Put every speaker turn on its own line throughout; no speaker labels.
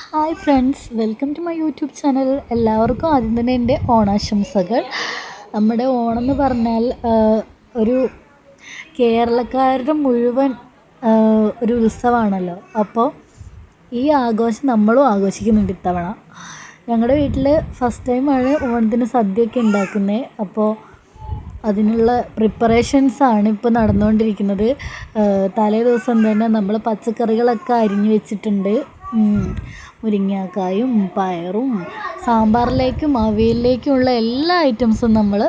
Hi friends welcome to my YouTube channel. എല്ലാവർക്കും ആദ്യം തന്നെ എന്റെ ഓണാശംസകൾ. നമ്മുടെ ഓണം എന്ന് പറഞ്ഞാൽ ഒരു കേരളക്കാരുടെ മുഴുവൻ ഒരു ഉത്സവമാണല്ലോ. അപ്പോൾ ഈ ആഘോഷം നമ്മളും ആഘോഷിക്കുന്നുണ്ട് ഇത്തവണ. ഞങ്ങളുടെ വീട്ടിൽ ഫസ്റ്റ് ടൈമാണ് ഓണത്തിന് സദ്യയൊക്കെ ഉണ്ടാക്കുന്നത് അപ്പോൾ അതിനുള്ള പ്രിപ്പറേഷൻസാണ് ഇപ്പോൾ നടന്നുകൊണ്ടിരിക്കുന്നത്. തലേ ദിവസം തന്നെ നമ്മൾ പച്ചക്കറികളൊക്കെ അരിഞ്ഞു വെച്ചിട്ടുണ്ട്. മുരിങ്ങാക്കായും പയറും സാമ്പാറിലേക്കും അവിയലിലേക്കുമുള്ള എല്ലാ ഐറ്റംസും നമ്മൾ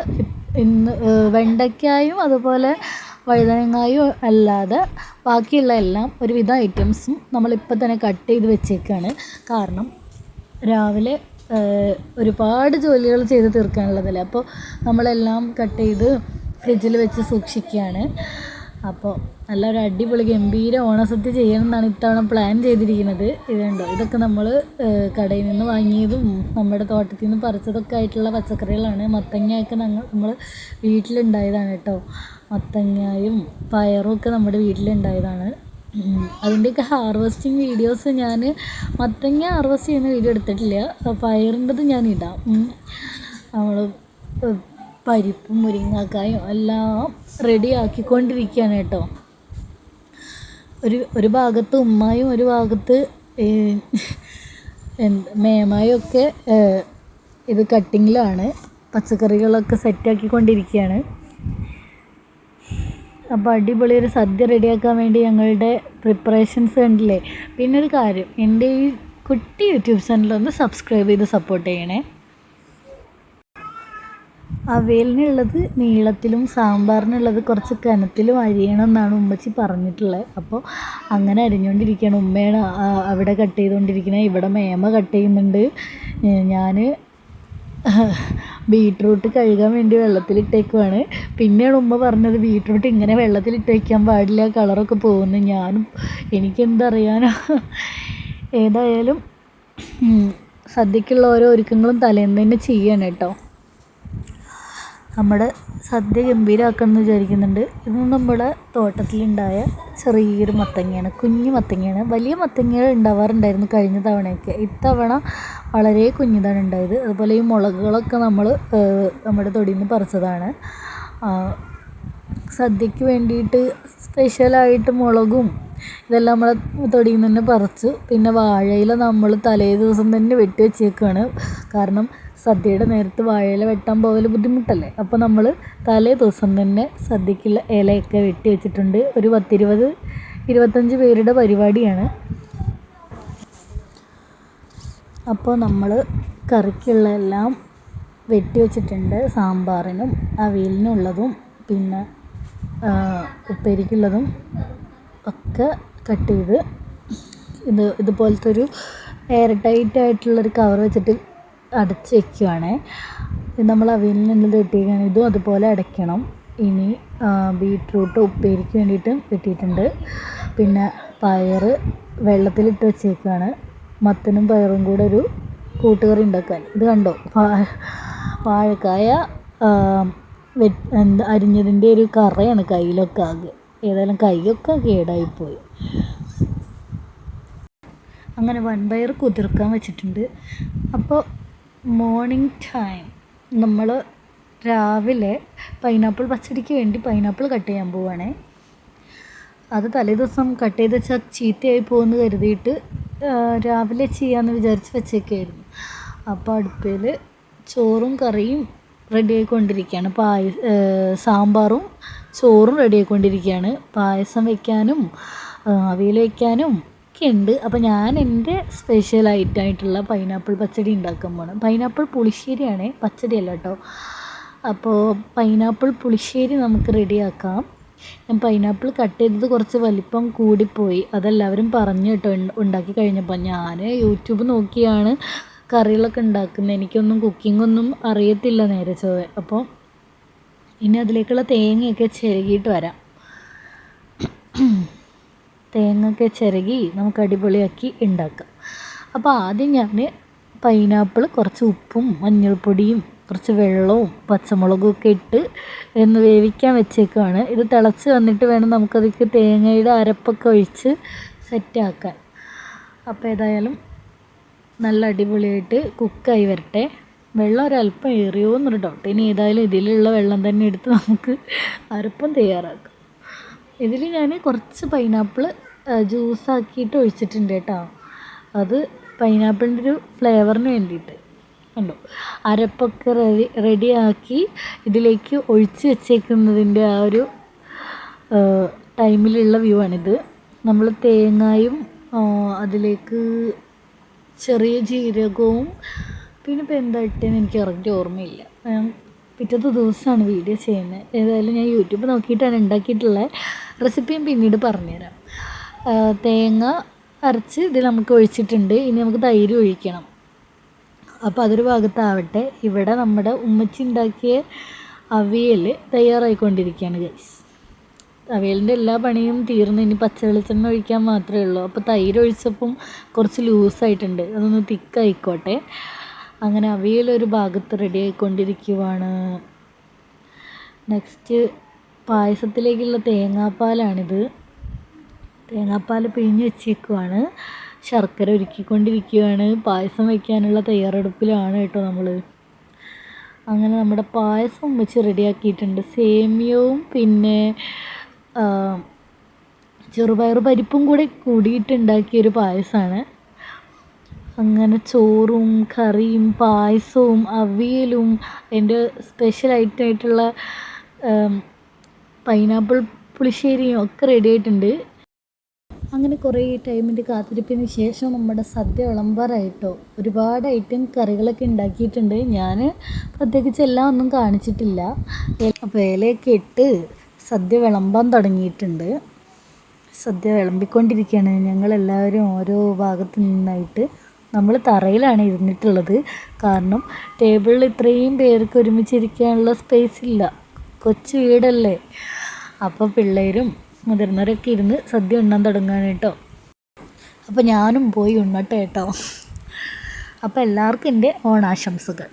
ഇന്ന് വെണ്ടയ്ക്കായും അതുപോലെ വഴുതനങ്ങായും അല്ലാതെ ബാക്കിയുള്ള എല്ലാം ഒരുവിധ ഐറ്റംസും നമ്മളിപ്പോൾ തന്നെ കട്ട് ചെയ്ത് വെച്ചേക്കാണ്. കാരണം രാവിലെ ഒരുപാട് ജോലികൾ ചെയ്ത് തീർക്കാനുള്ളതല്ലേ. അപ്പോൾ നമ്മളെല്ലാം കട്ട് ചെയ്ത് ഫ്രിഡ്ജിൽ വെച്ച് സൂക്ഷിക്കുകയാണ്. അപ്പോൾ നല്ലൊരു അടിപൊളി ഗംഭീര ഓണസദ്യ ചെയ്യണം എന്നാണ് ഇത്തവണ പ്ലാൻ ചെയ്തിരിക്കുന്നത്. ഇതുണ്ടോ ഇതൊക്കെ നമ്മൾ കടയിൽ നിന്ന് വാങ്ങിയതും നമ്മുടെ തോട്ടത്തിൽ നിന്ന് പറിച്ചതൊക്കെ ആയിട്ടുള്ള പച്ചക്കറികളാണ്. മത്തങ്ങയൊക്കെ ഞങ്ങൾ നമ്മൾ വീട്ടിലുണ്ടായതാണ് കേട്ടോ. മത്തങ്ങയും പയറും ഒക്കെ നമ്മുടെ വീട്ടിലുണ്ടായതാണ്. അതിന്റെയൊക്കെ ഹാർവെസ്റ്റിംഗ് വീഡിയോസ് ഞാൻ മത്തങ്ങ ഹാർവെസ്റ്റ് ചെയ്യുന്ന വീഡിയോ എടുത്തിട്ടില്ല. പയറിന്റെത് ഞാൻ ഇടാം നമ്മൾ പരിപ്പും മുരിങ്ങക്കായും എല്ലാം റെഡി ആക്കിക്കൊണ്ടിരിക്കുകയാണ് കേട്ടോ. ഒരു ഒരു ഭാഗത്ത് ഉമ്മായും ഒരു ഭാഗത്ത് മേമായും ഒക്കെ ഇത് കട്ടിങ്ങിലാണ് പച്ചക്കറികളൊക്കെ സെറ്റാക്കിക്കൊണ്ടിരിക്കുകയാണ് അപ്പോൾ അടിപൊളി ഒരു സദ്യ റെഡിയാക്കാൻ വേണ്ടി ഞങ്ങളുടെ പ്രിപ്പറേഷൻസ് കണ്ടില്ലേ? പിന്നെ ഒരു കാര്യം എന്റെ ഈ കുട്ടി യൂട്യൂബ് ചാനലൊന്ന് സബ്സ്ക്രൈബ് ചെയ്ത് സപ്പോർട്ട് ചെയ്യണേ. അവിയലിനുള്ളത് നീളത്തിലും സാമ്പാറിനുള്ളത് കുറച്ച് കനത്തിലും അരിയണം എന്നാണ് ഉമ്മച്ചി പറഞ്ഞിട്ടുള്ളത് അപ്പോൾ അങ്ങനെ അരിഞ്ഞുകൊണ്ടിരിക്കുകയാണ്. ഉമ്മയാണ് അവിടെ കട്ട് ചെയ്തുകൊണ്ടിരിക്കുന്നത് ഇവിടെ മേമ കട്ട് ചെയ്യുന്നുണ്ട്. ഞാൻ ബീട്രൂട്ട് കഴുകാൻ വേണ്ടി വെള്ളത്തിലിട്ടേക്കുവാണ്. പിന്നെയാണ് ഉമ്മ പറഞ്ഞത് ബീട്രൂട്ട് ഇങ്ങനെ വെള്ളത്തിലിട്ട് വയ്ക്കാൻ പാടില്ല കളറൊക്കെ പോകുന്നു. ഞാനും എനിക്കെന്തറിയാനോ ഏതായാലും സദ്യക്കുള്ള ഓരോ ഒരുക്കങ്ങളും തലേന്ന് തന്നെ ചെയ്യണം കേട്ടോ. നമ്മുടെ സദ്യ ഗംഭീരമാക്കണം എന്ന് വിചാരിക്കുന്നുണ്ട്. ഇത് നമ്മുടെ തോട്ടത്തിലുണ്ടായ ചെറിയൊരു മത്തങ്ങയാണ് കുഞ്ഞു മത്തങ്ങയാണ്. വലിയ മത്തങ്ങകൾ ഉണ്ടാവാറുണ്ടായിരുന്നു കഴിഞ്ഞ തവണയൊക്കെ. ഇത്തവണ വളരെ കുഞ്ഞിതാണ് ഉണ്ടായത്. അതുപോലെ ഈ മുളകുകളൊക്കെ നമ്മൾ നമ്മുടെ തൊടിയിൽ നിന്ന് പറിച്ചതാണ് സദ്യക്ക് വേണ്ടിയിട്ട് സ്പെഷ്യലായിട്ട് മുളകും ഇതെല്ലാം നമ്മളെ തൊടിയിൽ നിന്ന് തന്നെ പറിച്ചു പിന്നെ വാഴയില നമ്മൾ തലേ ദിവസം തന്നെ വെട്ടി വെച്ചേക്കാണ്. കാരണം സദ്യയുടെ നേരത്ത് വാഴയില വെട്ടാൻ പോകൽ ബുദ്ധിമുട്ടല്ലേ? അപ്പോൾ നമ്മൾ തലേ ദിവസം തന്നെ സദ്യക്കുള്ള ഇലയൊക്കെ വെട്ടി വെച്ചിട്ടുണ്ട്. ഒരു പത്തിരുപത് ഇരുപത്തഞ്ച് പേരുടെ പരിപാടിയാണ്. അപ്പോൾ നമ്മൾ കറിക്കുള്ള എല്ലാം വെട്ടി വെച്ചിട്ടുണ്ട്. സാമ്പാറിനും അവിയലിനുള്ളതും പിന്നെ ഉപ്പേരിക്കുള്ളതും. ഒക്കെ കട്ട് ചെയ്ത് ഇത് ഇതുപോലത്തെ ഒരു എയർ ടൈറ്റ് ആയിട്ടുള്ളൊരു കവർ വെച്ചിട്ട് അടച്ച് വെക്കുകയാണ് ഇത് നമ്മൾ അവിയലിനുള്ളത് കിട്ടിയിരിക്കുകയാണ് ഇതും അതുപോലെ അടയ്ക്കണം. ഇനി ബീട്രൂട്ട് ഉപ്പേരിക്ക് വേണ്ടിയിട്ടും കിട്ടിയിട്ടുണ്ട് പിന്നെ പയർ വെള്ളത്തിലിട്ട് വെച്ചേക്കാണ് മത്തനും പയറും കൂടെ ഒരു കൂട്ടുകറി ഉണ്ടാക്കാൻ. ഇത് കണ്ടോ? വാഴക്കായ എന്താ അരിഞ്ഞതിന്റെ ഒരു കറയാണ് കയ്യിലൊക്കെ ആകെ. ഏതായാലും കൈയൊക്കെ കേടായിപ്പോയി. അങ്ങനെ വൻപയർ കുതിർക്കാൻ വെച്ചിട്ടുണ്ട്. അപ്പോൾ മോർണിംഗ് ടൈം നമ്മൾ രാവിലെ പൈനാപ്പിൾ പച്ചടിക്ക് വേണ്ടി പൈനാപ്പിൾ കട്ട് ചെയ്യാൻ പോവുകയാണേ അത് തലേ ദിവസം കട്ട് ചെയ്ത് വെച്ചാൽ ചീത്തയായി പോകുമെന്ന് കരുതിയിട്ട് രാവിലെ ചെയ്യാമെന്ന് വിചാരിച്ച് വെച്ചേക്കായിരുന്നു. അപ്പോൾ അടുപ്പിൽ ചോറും കറിയും റെഡി ആയിക്കൊണ്ടിരിക്കുകയാണ്. പായ സാമ്പാറും ചോറും റെഡി ആയിക്കൊണ്ടിരിക്കുകയാണ് പായസം വയ്ക്കാനും അവിയൽ വയ്ക്കാനും ഒക്കെ ഉണ്ട്. അപ്പോൾ ഞാൻ എന്റെ സ്പെഷ്യൽ ആയിട്ടായിട്ടുള്ള പൈനാപ്പിൾ പച്ചടി ഉണ്ടാക്കാൻ പോകണം പൈനാപ്പിൾ പുളിശ്ശേരിയാണേ പച്ചടിയല്ല കേട്ടോ. അപ്പോൾ പൈനാപ്പിൾ പുളിശ്ശേരി നമുക്ക് റെഡിയാക്കാം. ഞാൻ പൈനാപ്പിൾ കട്ട് ചെയ്തത് കുറച്ച് വലിപ്പം കൂടിപ്പോയി. അതെല്ലാവരും പറഞ്ഞു കേട്ടോ ഉണ്ടാക്കി കഴിഞ്ഞപ്പോൾ ഞാൻ യൂട്യൂബ് നോക്കിയാണ് കറികളൊക്കെ ഉണ്ടാക്കുന്നത്. എനിക്കൊന്നും കുക്കിംഗ് ഒന്നും അറിയത്തില്ല നേരെ ചൊവ്വേ അപ്പോൾ ഇനി അതിലേക്കുള്ള തേങ്ങയൊക്കെ ചിരകിയിട്ട് വരാം. തേങ്ങയൊക്കെ ചിരകി നമുക്ക് അടിപൊളിയാക്കി ഉണ്ടാക്കാം. അപ്പോൾ ആദ്യം ഞാൻ പൈനാപ്പിൾ കുറച്ച് ഉപ്പും മഞ്ഞൾപ്പൊടിയും കുറച്ച് വെള്ളവും പച്ചമുളകും ഒക്കെ ഇട്ട് എന്ന് വേവിക്കാൻ വെച്ചേക്കുവാണ്. ഇത് തിളച്ച് വന്നിട്ട് വേണം നമുക്കതിലേക്ക് തേങ്ങയുടെ അരപ്പൊക്കെ ഒഴിച്ച് സെറ്റാക്കാൻ. അപ്പോൾ ഏതായാലും നല്ല അടിപൊളിയായിട്ട് കുക്കായി വരട്ടെ. വെള്ളം ഒരല്പം ഏറിയോ എന്നൊരു ഡൗട്ട് ഇനി ഏതായാലും ഇതിലുള്ള വെള്ളം തന്നെ എടുത്ത് നമുക്ക് അരപ്പം തയ്യാറാക്കാം. ഇതിൽ ഞാൻ കുറച്ച് പൈനാപ്പിൾ ജ്യൂസാക്കിയിട്ട് ഒഴിച്ചിട്ടുണ്ട് കേട്ടോ. അത് പൈനാപ്പിളിന്റെ ഒരു ഫ്ലേവറിന് വേണ്ടിയിട്ട്. കണ്ടോ? അരപ്പൊക്കെ റെഡി റെഡിയാക്കി ഇതിലേക്ക് ഒഴിച്ച് വെച്ചേക്കുന്നതിന്റെ ആ ഒരു ടൈമിലുള്ള വ്യൂ ആണിത്. നമ്മൾ തേങ്ങായും അതിലേക്ക് ചെറിയ ജീരകവും പിന്നെ ഇപ്പോൾ എന്താ ഇട്ടതെന്ന് എനിക്ക് കറക്റ്റ് ഓർമ്മയില്ല. പിറ്റത്തെ ദിവസമാണ് വീഡിയോ ചെയ്യുന്നത് ഏതായാലും ഞാൻ യൂട്യൂബ് നോക്കിയിട്ടാണ് ഉണ്ടാക്കിയിട്ടുള്ളത് റെസിപ്പിയും പിന്നീട് പറഞ്ഞുതരാം. തേങ്ങ അരച്ച് ഇതിൽ നമുക്ക് ഒഴിച്ചിട്ടുണ്ട്. ഇനി നമുക്ക് തൈര് ഒഴിക്കണം. അപ്പോൾ അതൊരു ഭാഗത്താവട്ടെ. ഇവിടെ നമ്മുടെ ഉമ്മച്ചി ഉണ്ടാക്കിയ അവിയൽ തയ്യാറായിക്കൊണ്ടിരിക്കുകയാണ് ഗൈസ് അവിയലിന്റെ എല്ലാ പണിയും തീർന്ന് ഇനി പച്ച വെളിച്ചെണ്ണ ഒഴിക്കാൻ മാത്രമേ ഉള്ളൂ. അപ്പോൾ തൈര് ഒഴിച്ചപ്പം കുറച്ച് ലൂസായിട്ടുണ്ട് അതൊന്ന് തിക്കായിക്കോട്ടെ അങ്ങനെ അവയിൽ ഒരു ഭാഗത്ത് റെഡി ആയിക്കൊണ്ടിരിക്കുവാണ്. നെക്സ്റ്റ് പായസത്തിലേക്കുള്ള തേങ്ങാപ്പാലാണിത്. തേങ്ങാപ്പാൽ പിഴിഞ്ഞ് വെച്ചേക്കുവാണ്. ശർക്കര ഒരുക്കിക്കൊണ്ടിരിക്കുകയാണ് പായസം വയ്ക്കാനുള്ള തയ്യാറെടുപ്പിലാണ് കേട്ടോ നമ്മൾ അങ്ങനെ നമ്മുടെ പായസം വെച്ച് റെഡിയാക്കിയിട്ടുണ്ട് സേമിയവും പിന്നെ ചെറുപയർ പരിപ്പും കൂടി കൂടിയിട്ടുണ്ടാക്കിയൊരു പായസമാണ് അങ്ങനെ ചോറും കറിയും പായസവും അവിയലും എന്റെ സ്പെഷ്യൽ ഐറ്റം ആയിട്ടുള്ള പൈനാപ്പിൾ പുളിശ്ശേരിയും ഒക്കെ റെഡി ആയിട്ടുണ്ട്. അങ്ങനെ കുറേ ടൈമിന്റെ കാത്തിരിപ്പിന് ശേഷം നമ്മുടെ സദ്യ വിളമ്പാറായിട്ടോ. ഒരുപാട് ഐറ്റം കറികളൊക്കെ ഉണ്ടാക്കിയിട്ടുണ്ട്. ഞാൻ പ്രത്യേകിച്ച് എല്ലാം ഒന്നും കാണിച്ചിട്ടില്ല. അപ്പോൾ ഇട്ട് സദ്യ വിളമ്പാൻ തുടങ്ങിയിട്ടുണ്ട്. സദ്യ വിളമ്പിക്കൊണ്ടിരിക്കുകയാണ്. ഞങ്ങളെല്ലാവരും ഓരോ ഭാഗത്തു നിന്നായിട്ട് നമ്മൾ തറയിലാണ് ഇരുന്നിട്ടുള്ളത്. കാരണം ടേബിളിൽ ഇത്രയും പേർക്ക് ഒരുമിച്ചിരിക്കാനുള്ള സ്പേസ് ഇല്ല. കൊച്ചു വീടല്ലേ? അപ്പോൾ പിള്ളേരും മുതിർന്നവരൊക്കെ ഇരുന്ന് സദ്യ ഉണ്ണാൻ തുടങ്ങാൻ കേട്ടോ അപ്പോൾ ഞാനും പോയി ഉണ്ണട്ടെ കേട്ടോ അപ്പോൾ എല്ലാവർക്കും എന്റെ ഓണാശംസകൾ.